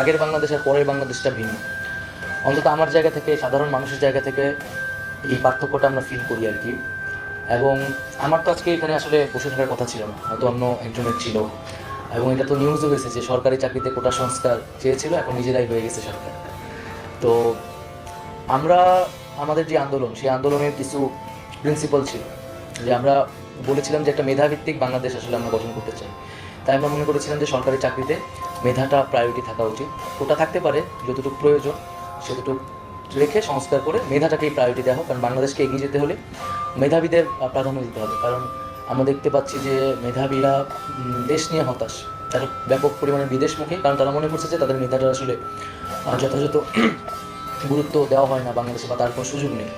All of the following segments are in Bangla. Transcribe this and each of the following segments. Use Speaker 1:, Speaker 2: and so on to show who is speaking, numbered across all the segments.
Speaker 1: আগের বাংলাদেশ আর পরের বাংলাদেশটা ভিন্ন। অন্তত আমার জায়গা থেকে, সাধারণ মানুষের জায়গা থেকে এই পার্থক্যটা আমরা ফিল করি আর কি। এবং আমার তো আজকে এখানে আসলে বসে থাকার কথা ছিল না, হয়তো অন্য একজনের ছিল। এবং এটা তো নিউজও হয়েছে যে সরকারি চাকরিতে কোটা সংস্কার চেয়েছিল, এখন নিজেরাই হয়ে গেছে সরকার। তো আমরা, আমাদের যে আন্দোলন, সেই আন্দোলনের কিছু প্রিন্সিপাল ছিল। যে আমরা বলেছিলাম যে একটা মেধাভিত্তিক বাংলাদেশ আসলে আমরা গঠন করতে চাই। তাই আমরা মনে করেছিলাম যে সরকারি চাকরিতে মেধাটা প্রায়োরিটি থাকা উচিত। ওটা থাকতে পারে যতটুকু প্রয়োজন, সেতটুকু রেখে সংস্কার করে মেধাটাকেই প্রায়োরিটি দেওয়া হোক। কারণ বাংলাদেশকে এগিয়ে যেতে হলে মেধাবীদের প্রাধান্য দিতে হবে। কারণ আমরা দেখতে পাচ্ছি যে মেধাবীরা দেশ নিয়ে হতাশ। তারা ব্যাপক পরিমাণে বিদেশমুখী কারণ তারা মনে করছে যে তাদের মেধাটা আসলে যথাযথ গুরুত্ব দেওয়া হয় না বাংলাদেশে বা তার কোনো সুযোগ নেই।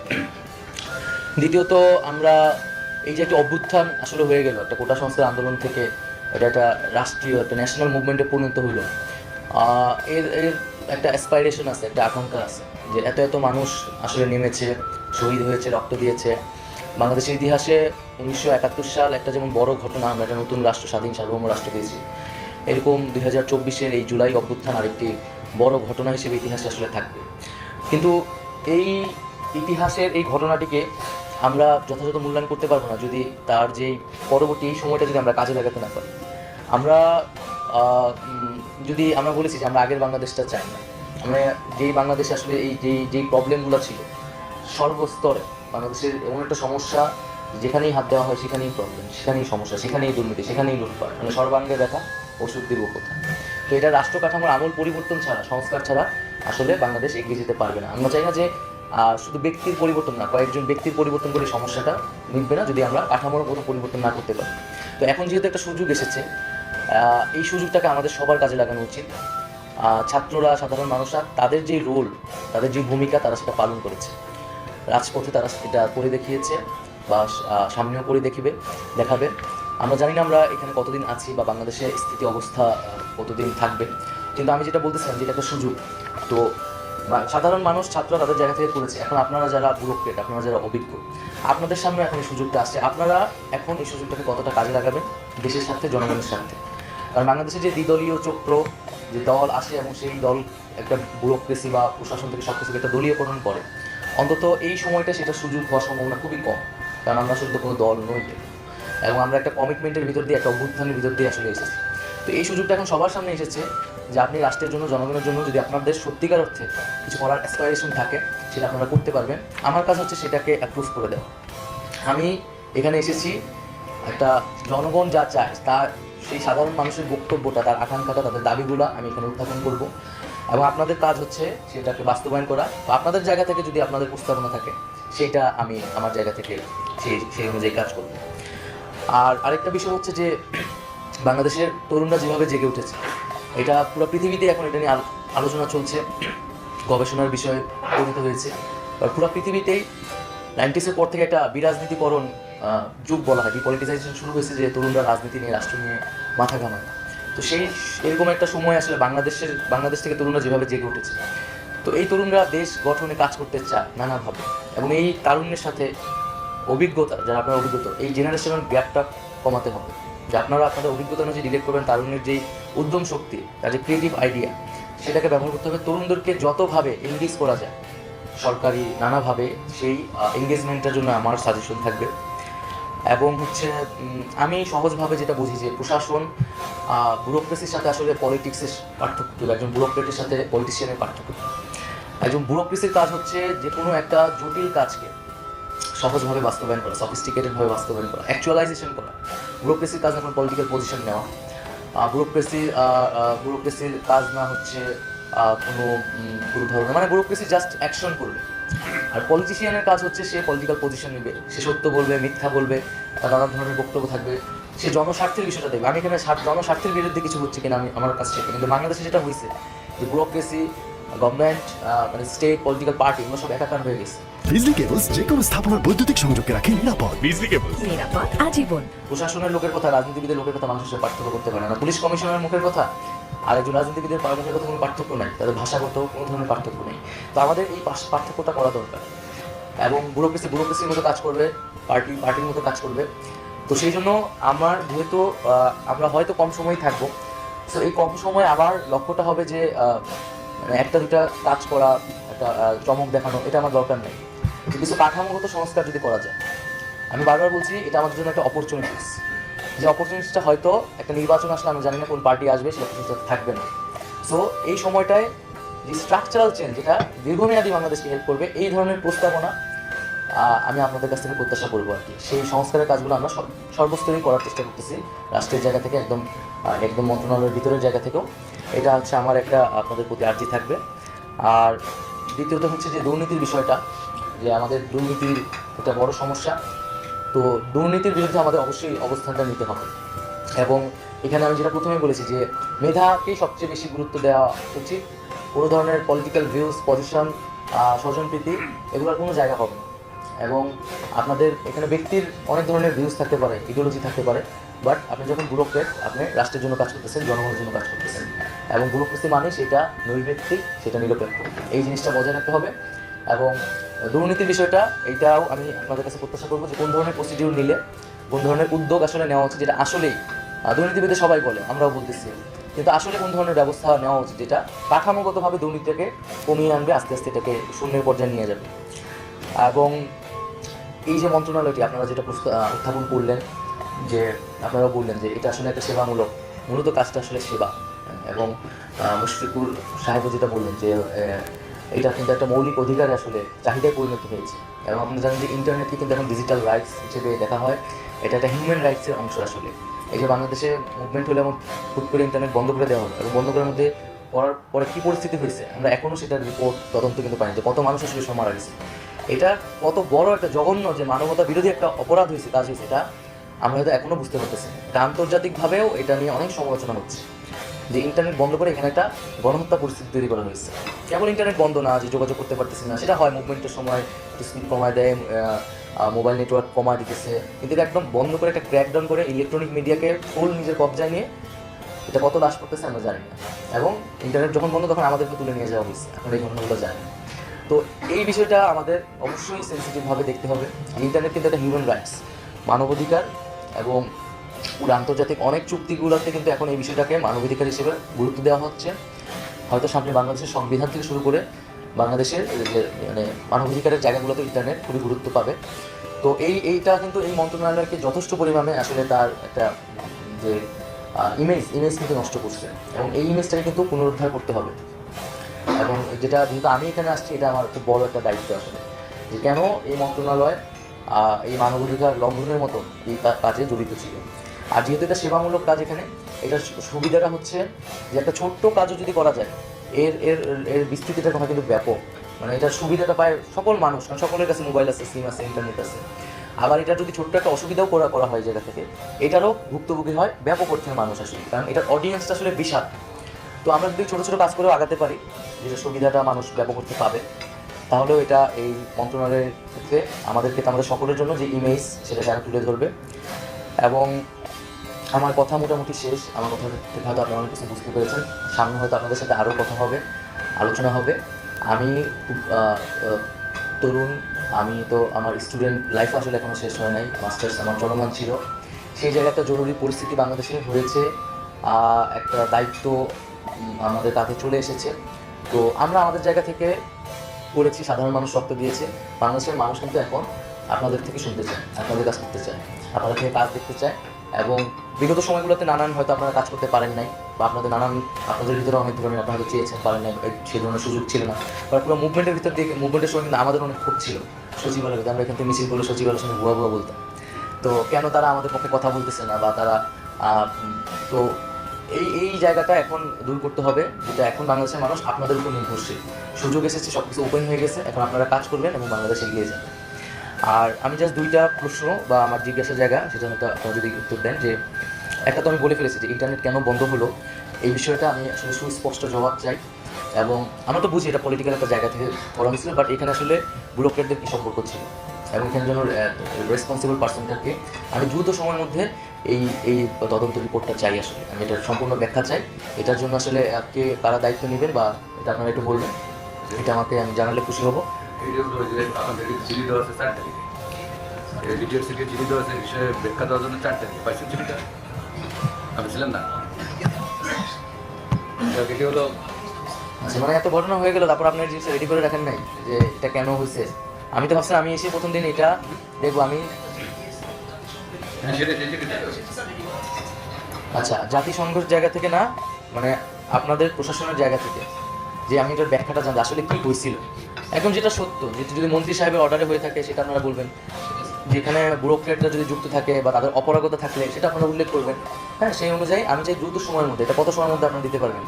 Speaker 1: দ্বিতীয়ত, আমরা এই যে একটা অভ্যুত্থান আসলে হয়ে গেল, একটা কোটা সংস্কার আন্দোলন থেকে এটা একটা রাষ্ট্রীয় একটা ন্যাশনাল মুভমেন্টে পরিণত আহ, এর এর একটা অ্যাসপাইরেশন আছে একটা আকাঙ্ক্ষা আছে যে এত এত মানুষ আসলে নেমেছে শহীদ হয়েছে রক্ত দিয়েছে। বাংলাদেশের ইতিহাসে উনিশশো একাত্তর সাল একটা যেমন বড় ঘটনা আমরা একটা নতুন রাষ্ট্র স্বাধীন সার্বভৌম রাষ্ট্র পেয়েছি। এরকম দুই হাজার চব্বিশের এই জুলাই অভ্যুত্থান আরেকটি বড় ঘটনা হিসেবে ইতিহাসে আসলে থাকবে। কিন্তু এই ইতিহাসের এই ঘটনাটিকে আমরা যথাযথ মূল্যায়ন করতে পারব না যদি তার যেই পরবর্তী এই সময়টা যদি আমরা কাজে লাগাতে না পারি। আমরা যদি আমরা বলেছি যে আমরা আগের বাংলাদেশটা চাই না, আমরা যেই বাংলাদেশে আসলে এই যেই যেই প্রবলেমগুলো ছিল, সর্বস্তরে বাংলাদেশের এমন একটা সমস্যা যেখানেই হাত দেওয়া হয় সেখানেই প্রবলেম সেখানেই সমস্যা, সেখানেই দুর্নীতি, সেখানেই লুটপাট মানে সর্বাঙ্গে ব্যথা, ওষুধ দিব কোথায়? তো এটা রাষ্ট্র কাঠামোর আমূল পরিবর্তন ছাড়া, সংস্কার ছাড়া আসলে বাংলাদেশ এগিয়ে যেতে পারবে না। আমরা চাই না যে শুধু ব্যক্তির পরিবর্তন না, কয়েকজন ব্যক্তির পরিবর্তন করে সমস্যাটা মিটবে না যদি আমরা কাঠামোর কোনো পরিবর্তন না করতে পারি। তো এখন যেহেতু একটা সুযোগ এসেছে এই সুযোগটাকে আমাদের সবার কাজে লাগানো উচিত। ছাত্ররা, সাধারণ মানুষরা, তাদের যে রোল তাদের যে ভূমিকা, তারা সেটা পালন করেছে। রাজপথে তারা সেটা করে দেখিয়েছে বা সামনেও করে দেখিবে, দেখাবে। আমরা জানি না আমরা এখানে কতদিন আছি বা বাংলাদেশের স্থিতি অবস্থা কতদিন থাকবে। কিন্তু আমি যেটা বলতেছিলাম যে এটা একটা সুযোগ। তো সাধারণ মানুষ ছাত্র তাদের জায়গা থেকে করেছে। এখন আপনারা যারা ব্যুরোক্রেট আপনারা যারা অভিজ্ঞ, আপনাদের সামনে এখন এই সুযোগটা আসছে। আপনারা এখন এই সুযোগটাকে কতটা কাজে লাগাবেন? দেশের স্বার্থে, জনগণের স্বার্থে। কারণ বাংলাদেশে যে দ্বিদলীয় চক্র, যে দল আসে এবং সেই দল একটা ব্যুরোক্রেসি বা প্রশাসন থেকে সব কিছুকে একটা দলীয়করণ করে, অন্তত এই সময়টা সেটা সুযোগ হওয়ার সম্ভাবনা খুবই কম। কারণ আমরা তো কোনো দল নই। এবং আমরা একটা কমিটমেন্টের ভিতর দিয়ে, একটা অভ্যুত্থানের ভিতর দিয়ে আসলে এসেছি। তো এই সুযোগটা এখন সবার সামনে এসেছে যে আপনি রাষ্ট্রের জন্য, জনগণের জন্য যদি আপনাদের সত্যিকার অর্থে কিছু করার অ্যাসপাইরেশন থাকে, সেটা আপনারা করতে পারবেন। আমার কাজ হচ্ছে সেটাকে অ্যাপ্রুভ করে দেওয়া। আমি এখানে এসেছি, একটা জনগণ যা চায়, তার, সেই সাধারণ মানুষের বক্তব্যটা, তার আকাঙ্ক্ষাটা, তাদের দাবিগুলো আমি এখানে উত্থাপন করব। এবং আপনাদের কাজ হচ্ছে সেটাকে বাস্তবায়ন করা। বা আপনাদের জায়গা থেকে যদি আপনাদের প্রস্তাবনা থাকে, সেটা আমি আমার জায়গা থেকে সেই সেই অনুযায়ী কাজ করব। আর আরেকটা বিষয় হচ্ছে যে বাংলাদেশের তরুণরা যেভাবে জেগে উঠেছে, এটা পুরো পৃথিবীতে এখন এটা নিয়ে আলোচনা চলছে, গবেষণার বিষয়ে পরিণত হয়েছে। পুরো পৃথিবীতেই নাইনটিসের পর থেকে একটা বিরাজনীতিকরণ যুগ বলা হয়। ডিপলিটিসাইজেশন শুরু হয়েছে যে তরুণরা রাজনীতি নিয়ে, রাষ্ট্র নিয়ে মাথা ঘামায় তো সেই, এরকম একটা সময় আসলে বাংলাদেশের, বাংলাদেশ থেকে তরুণরা যেভাবে জেগে উঠেছে। তো এই তরুণরা দেশ গঠনে কাজ করতে চায় নানাভাবে। এবং এই তারুণ্যের সাথে অভিজ্ঞতা, যারা আপনার অভিজ্ঞতা এই জেনারেশনের গ্যাপটা কমাতে হবে। যে আপনারা আপনাদের অভিজ্ঞতা অনুযায়ী ডিলেট করবেন তারুণ্যের যেই উদ্যম শক্তি, তার যে ক্রিয়েটিভ আইডিয়া সেটাকে ব্যবহার করতে হবে। তরুণদেরকে যতভাবে এঙ্গেজ করা যায়, সরকারি নানাভাবে সেই এঙ্গেজমেন্টের জন্য আমার সাজেশন থাকবে। এবং হচ্ছে আমি সহজভাবে যেটা বুঝি যে প্রশাসন ব্যুরোক্রেসির সাথে আসলে পলিটিক্সের পার্থক্য একজন ব্যুরোক্রেটের সাথে পলিটিশিয়ানের পার্থক্য একজন ব্যুরোক্রেসির কাজ হচ্ছে যে কোনো একটা জটিল কাজকে সহজভাবে বাস্তবায়ন করা সফিস্টিকেটেড ভাবে বাস্তবায়ন করা অ্যাকচুয়ালাইজেশন করা ব্যুরোক্রেসির কাজ না কোনো পলিটিক্যাল পজিশন নেওয়া। ব্যুরোক্রেসির ব্যুরোক্রেসির কাজ না হচ্ছে কোনো কোনো ধরনের মানে ব্যুরোক্রেসি জাস্ট অ্যাকশন করবে। আর পলিটিশিয়ানের কাজ হচ্ছে সে পলিটিক্যাল পজিশন নেবে, সে সত্য বলবে, মিথ্যা বলবে তার নানা ধরনের বক্তব্য থাকবে, সে জনস্বার্থের বিষয়টা দেখবে। আমি এখানে জনস্বার্থের বিরুদ্ধে কিছু হচ্ছে কিনা আমি, আমার কাছে সেটা, কিন্তু বাংলাদেশে যেটা হয়েছে, যে ব্যুরোক্রেসি গভর্নমেন্ট মানে স্টেট পলিটিক্যাল পার্টি এগুলো সব একাকার হয়ে গেছে।
Speaker 2: বিজলি কেবলস যে কোনো স্থাপনার বৈদ্যুতিক সংযোগকে রাখে নিরাপদ।
Speaker 3: বিজলি কেবল
Speaker 4: নিরাপদ আজীবন।
Speaker 1: প্রশাসনের লোকের কথা রাজনীতিবিদের লোকের কথা মানুষের পার্থক্য করতে পারে না। পুলিশ কমিশনারের মুখের কথা আর একজন রাজনীতিবিদের মুখের কথা কোনো পার্থক্য নাই। তাদের ভাষাগত কোনো ধরনের পার্থক্য নেই। তো আমাদের এই পার্থক্যটা করা দরকার। এবং ব্যুরোক্রেসি ব্যুরোক্রেসির মতো কাজ করবে পার্টি পার্টির মতো কাজ করবে। তো সেই জন্য আমার যেহেতু আমরা হয়তো কম সময়ই থাকব তো এই কম সময়ে আমার লক্ষ্যটা হবে যে মানে একটা দুটা কাজ করা একটা চমক দেখানো এটা আমার দরকার নেই। কিছু কাঠামোগত সংস্কার যদি করা যায়, আমি বারবার বলছি, এটা আমাদের জন্য একটা অপরচুনিটিস যে অপরচুনিটিসটা হয়তো একটা নির্বাচন আসলে আমি জানি না কোন পার্টি আসবে, সেটা থাকবে না। সো এই সময়টায় যে স্ট্রাকচারাল চেঞ্জ যেটা দীর্ঘমেয়াদী বাংলাদেশকে হেল্প করবে, এই ধরনের প্রস্তাবনা আমি আপনাদের কাছ থেকে প্রত্যাশা করব আর কি। সেই সংস্কারের কাজগুলো আমরা সর্বস্তরেই করার চেষ্টা করতেছি, রাষ্ট্রের জায়গা থেকে একদম একদম মন্ত্রণালয়ের ভিতরের জায়গা থেকেও। এটা হচ্ছে আমার একটা, আপনাদের প্রতি আর্জি থাকবে। আর দ্বিতীয়ত হচ্ছে যে দুর্নীতির বিষয়টা যে আমাদের দুর্নীতির একটা বড় সমস্যা। তো দুর্নীতির বিরুদ্ধে আমাদের অবশ্যই অবস্থানটা নিতে হবে। এবং এখানে আমি যেটা প্রথমে বলেছি যে, মেধাকেই সবচেয়ে বেশি গুরুত্ব দেওয়া উচিত। কোনো ধরনের পলিটিক্যাল ভিউজ পজিশন স্বজনপ্রীতি এগুলোর কোনো জায়গা হবে না। এবং আপনাদের এখানে ব্যক্তির অনেক ধরনের ভিউজ থাকতে পারে ইডিওলজি থাকতে পারে। বাট আপনি যখন ব্যুরোক্রেট আপনি রাষ্ট্রের জন্য কাজ করতেছেন, জনগণের জন্য কাজ করতেছেন। এবং ব্যুরোক্রেসি মানে সেটা নৈর্ব্যক্তিক, সেটা নিরপেক্ষ। এই জিনিসটা বজায় রাখতে হবে। এবং দুর্নীতির বিষয়টা এইটাও আমি আপনাদের কাছে প্রত্যাশা করব যে কোন ধরনের প্রসিডিউর নিলে, কোন ধরনের উদ্যোগ আসলে নেওয়া উচিত যেটা আসলেই দুর্নীতিবিদে সবাই বলে, আমরাও বলতেছি। কিন্তু আসলে কোন ধরনের ব্যবস্থা নেওয়া উচিত যেটা কাঠামোগতভাবে দুর্নীতিটাকে কমিয়ে আনবে, আস্তে আস্তে এটাকে শূন্যের পর্যায়ে নিয়ে যাবে। এবং এই যে মন্ত্রণালয়টি, আপনারা যেটা উত্থাপন করলেন, যে আপনারা বললেন যে এটা আসলে একটা সেবামূলক, মূলত কাজটা আসলে সেবা। এবং মুশফিকুর সাহেবও যেটা বললেন যে এটা কিন্তু একটা মৌলিক অধিকার আসলে চাহিদায় পরিণত হয়েছে। এবং আপনারা জানেন যে ইন্টারনেটকে কিন্তু এখন ডিজিটাল রাইটস হিসেবে দেখা হয়। এটা একটা হিউম্যান রাইটসের অংশ আসলে। এই যে বাংলাদেশে মুভমেন্ট হলে এমন হুট করে ইন্টারনেট বন্ধ করে দেওয়া হলো এবং বন্ধ করার মধ্যে করার পরে কী পরিস্থিতি হয়েছে, আমরা এখনও সেটার রিপোর্ট তদন্ত কিন্তু পাইনি যে কত মানুষ আসলে সব মারা গেছে। এটা কত বড় একটা জঘন্য যে মানবতা বিরোধী একটা অপরাধ হয়েছে কাজ হয়েছে এটা আমরা হয়তো এখনও বুঝতে পারতেছি এটা আন্তর্জাতিকভাবেও এটা নিয়ে অনেক সমালোচনা হচ্ছে। যে ইন্টারনেট বন্ধ করে এখানে একটা গণহত্যা পরিস্থিতি তৈরি করা হয়েছে। কেবল ইন্টারনেট বন্ধ না, যে যোগাযোগ করতে পারতেছি না, সেটা হয় মুভমেন্টের সময় স্পিড কমায় দেয় মোবাইল নেটওয়ার্ক কমায় দিতেছে। কিন্তু এটা একদম বন্ধ করে একটা ক্র্যাকডাউন করে ইলেকট্রনিক মিডিয়াকে ফুল নিজের কবজায় নিয়ে এটা কত লাশ করতেছে আমরা জানি না। এবং ইন্টারনেট যখন বন্ধ, তখন আমাদেরকে তুলে নিয়ে যাওয়া হয়েছে। আপনারা এই ঘটনাগুলো জানেন তো এই বিষয়টা আমাদের অবশ্যই সেন্সিটিভভাবে দেখতে হবে। ইন্টারনেট কিন্তু একটা হিউম্যান রাইটস মানবাধিকার এবং আন্তর্জাতিক অনেক চুক্তিগুলোতে কিন্তু এখন এই বিষয়টাকে মানবাধিকার হিসেবে গুরুত্ব দেওয়া হচ্ছে। হয়তো সামনে বাংলাদেশের সংবিধান থেকে শুরু করে বাংলাদেশের যে মানে মানবাধিকারের জায়গাগুলোতে ইন্টারনেট খুবই গুরুত্ব পাবে। তো এই, এইটা কিন্তু এই মন্ত্রণালয়কে যথেষ্ট পরিমাণে আসলে তার একটা যে ইমেজ ইমেজ কিন্তু নষ্ট করছে এবং এই ইমেজটাকে কিন্তু পুনরুদ্ধার করতে হবে। এবং যেটা যেহেতু আমি এখানে আসছি, এটা আমার খুব বড় একটা দায়িত্ব আসলে। যে কেন এই মন্ত্রণালয় এই মানবাধিকার লঙ্ঘনের মতো এই কাজে জড়িত ছিল? আর যেহেতু এটা সেবামূলক কাজ এখানে এটা সুবিধাটা হচ্ছে যে একটা ছোট্ট কাজও যদি করা যায়, এর এর এর বিস্তৃতিটা হয় কিন্তু ব্যাপক। মানে এটার সুবিধাটা পায় সকল মানুষ, কারণ সকলের কাছে মোবাইল আছে সিম আছে ইন্টারনেট আছে। আবার এটা যদি ছোট্ট একটা অসুবিধাও করা করা হয় জায়গা থেকে, এটারও ভুক্তভোগী হয় ব্যাপক অর্থের মানুষ আসলে, কারণ এটার অডিয়েন্সটা আসলে বিশাল। তো আমরা যদি ছোটো ছোটো কাজ করেও আগাতে পারি, যেটা সুবিধাটা মানুষ ব্যাপক করতে পাবে, তাহলেও এটা এই মন্ত্রণালয়ের ক্ষেত্রে আমাদের ক্ষেত্রে আমাদের সকলের জন্য যে ইমেজ সেটা তারা তুলে ধরবে। এবং আমার কথা মোটামুটি শেষ। আমার কথা হয়তো আপনারা অনেক কিছু বুঝতে পেরেছেন। সামনে হয়তো আপনাদের সাথে আরও কথা হবে, আলোচনা হবে। আমি তরুণ, আমি তো আমার স্টুডেন্ট লাইফ আসলে এখনও শেষ হয় নাই। মাস্টার্স আমার চলমান ছিল। সেই জায়গায় একটা জরুরি পরিস্থিতি বাংলাদেশে হয়েছে। একটা দায়িত্ব আমাদের কাছে চলে এসেছে। তো আমরা আমাদের জায়গা থেকে করেছি, সাধারণ মানুষ রক্ত দিয়েছে। বাংলাদেশের মানুষ কিন্তু এখন আপনাদের থেকে শুনতে চায়, আপনাদের কাজ করতে চায়। আপনাদের থেকে কাজ দেখতে চায়। এবং বিগত সময়গুলোতে নানান হয়তো আপনারা কাজ করতে পারেন নাই বা আপনাদের নানান, আপনাদের ভিতরে অনেক ধরনের আপনারা হয়তো চেয়েছেন, পারেন নাই সেই ধরনের সুযোগ ছিল না। বা পুরো মুভমেন্টের ভিতর দিয়ে মুভমেন্টের সময় কিন্তু আমাদের অনেক খুব ছিল। সচিবালয় আমরা এখান থেকে মিছিল করলে সচিবালয়ের সঙ্গে ভুয়া ভুয়া বলতাম। তো কেন তারা আমাদের পক্ষে কথা বলতেছে না বা তারা তো এই এই জায়গাটা এখন দূর করতে হবে, যেটা এখন বাংলাদেশের মানুষ আপনাদের উপর নির্ভরশীল। সুযোগ এসেছে সব কিছু ওপেন হয়ে গেছে, এখন আপনারা কাজ করবেন এবং বাংলাদেশ এগিয়ে যাবে আর আমি জাস্ট দুইটা প্রশ্ন বা আমার জিজ্ঞাসা জায়গা সেটা আপনারা যদি উত্তর দেন যে, একটা তো আমি বলে ফেলেছি যে ইন্টারনেট কেন বন্ধ হলো, এই বিষয়টা আমি আসলে সুস্পষ্ট জবাব চাই। এবং আমরা তো বুঝি এটা পলিটিক্যাল একটা জায়গা থেকে করা হয়েছিল বাট এখানে আসলে ব্লকেটদের কী সম্পর্ক ছিল? এবং এখানে যেন রেসপন্সিবল পার্সনটাকে আমি দ্রুত সময়ের মধ্যে এই এই তদন্ত রিপোর্টটা চাই আসলে। আমি এটার সম্পূর্ণ ব্যাখ্যা চাই। এটার জন্য আসলে কে কারা দায়িত্ব নেবেন বা এটা আপনারা একটু বলবেন। এটা আমাকে আমি জানালে খুশি হব।
Speaker 3: ভিডিওগুলো যে আপনাদেরকে চিঠি দেওয়া আছে চার তারিখে এই ভিডিও থেকে চিঠি দেওয়া আছে বিষয়ে ব্যাখ্যা দেওয়ার জন্য চার তারিখে পাইছেন চিঠিটা আপনি ছিলেন না? এটি হলো
Speaker 1: আচ্ছা মানে এত ঘটনা হয়ে গেল তারপর জিনিসটা রেডি করে রাখেন নাই যে এটা কেন হয়েছে আমি তো ভাবছিলাম আমি এসে প্রথম দিন এটা দেখব আমি
Speaker 3: হ্যাঁ
Speaker 1: আচ্ছা জাতিসংঘের জায়গা থেকে না মানে আপনাদের প্রশাসনের জায়গা থেকে যে আমি এটার ব্যাখ্যাটা জানি আসলে কি হয়েছিল এখন যেটা সত্য যেটা যদি মন্ত্রী সাহেবের অর্ডারে হয়ে থাকে, সেটা আপনারা বলবেন। যেখানে ব্যুরোক্রেটরা যদি যুক্ত থাকে বা তাদের অপরাগতা থাকলে, সেটা আপনারা উল্লেখ করবেন। হ্যাঁ সেই অনুযায়ী আমি চাই দ্রুত সময়ের মধ্যে, এটা কত সময়ের মধ্যে আপনারা দিতে পারবেন?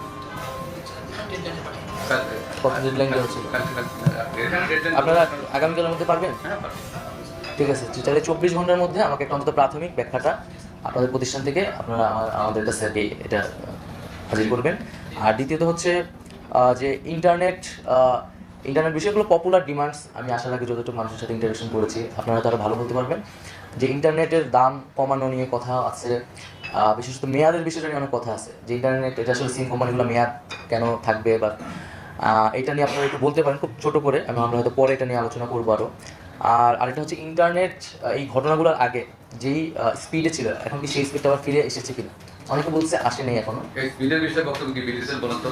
Speaker 1: আপনারা আগামীকালের মধ্যে পারবেন? ঠিক আছে তাহলে চব্বিশ ঘণ্টার মধ্যে আমাকে একটা অন্তত প্রাথমিক ব্যাখ্যাটা আপনাদের প্রতিষ্ঠান থেকে আপনারা আমাদের কাছে এটা হাজির করবেন। আর দ্বিতীয়ত হচ্ছে যে ইন্টারনেট ইন্টারনেট বিষয়গুলো পপুলার ডিমান্ডস আমি আশা আগে যতটুকু মানুষের সাথে ইন্টারেকশন করেছি, আপনারা তারা ভালো বলতে পারবেন। যে ইন্টারনেটের দাম কমানো নিয়ে কথা আছে বিশেষত মেয়াদের বিষয়টা নিয়ে অনেক কথা আছে। যে ইন্টারনেট এটা আসলে সিম কোম্পানিগুলো মেয়াদ কেন থাকবে বা এটা নিয়ে আপনারা একটু বলতে পারেন, খুব ছোট করে। আমি আমরা হয়তো পরে এটা নিয়ে আলোচনা করব আরও আর আরেকটা হচ্ছে ইন্টারনেট এই ঘটনাগুলোর আগে যেই স্পিডে ছিল, এখন কি সেই স্পিডটা আবার ফিরে এসেছে কিনা? অনেকে বলছে আসেনি
Speaker 3: এখনও। স্পিডের বিষয়ে বক্তব্য কি বিডিসেল বলুন তো?